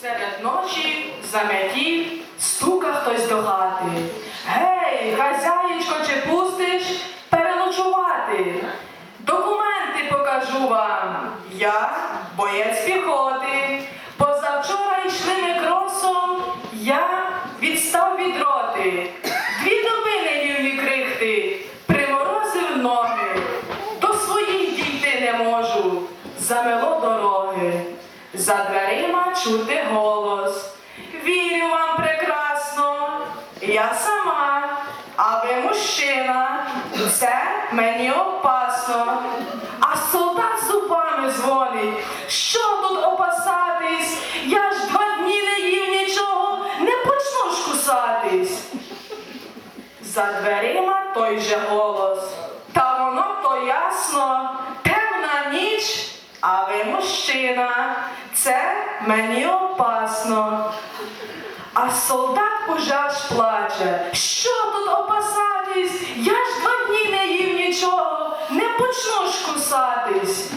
Серед ночі заметів стука хтось до хати. Гей, хазяїчко, чи пустиш переночувати? Документи покажу вам. Я боєць піхоти. Позавчора йшли ми кросом, я відстав від роти. Дві доби не їв крихти, приморозив ноги. До своїх дійти не можу, замело. За дверима чути голос. Вірю вам прекрасно, я сама, а ви мужчина. Це мені опасно. А солдат зубами дзвонить. Що тут опасатись? Я ж два дні не їв нічого, не почну ж кусатись. За дверима той же голос. Та воно то ясно, а ви мужчина. Це мені опасно. А солдат уже аж плаче. Що тут опасатись? Я ж два дні не їв нічого, не почну ж кусатись.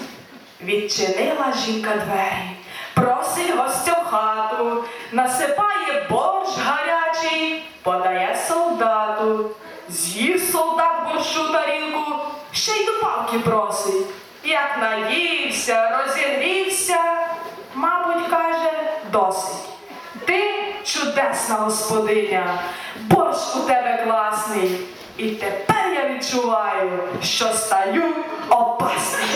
Відчинила жінка двері, просить гостя в хату, насипає борщ гарячий, подає солдату. З'їв солдат борщу тарілку, ще й до палки просить. Як наївся, розігрівся, мабуть, каже, досить. Ти чудесна господиня, борщ у тебе класний. І тепер я відчуваю, що стаю опасним.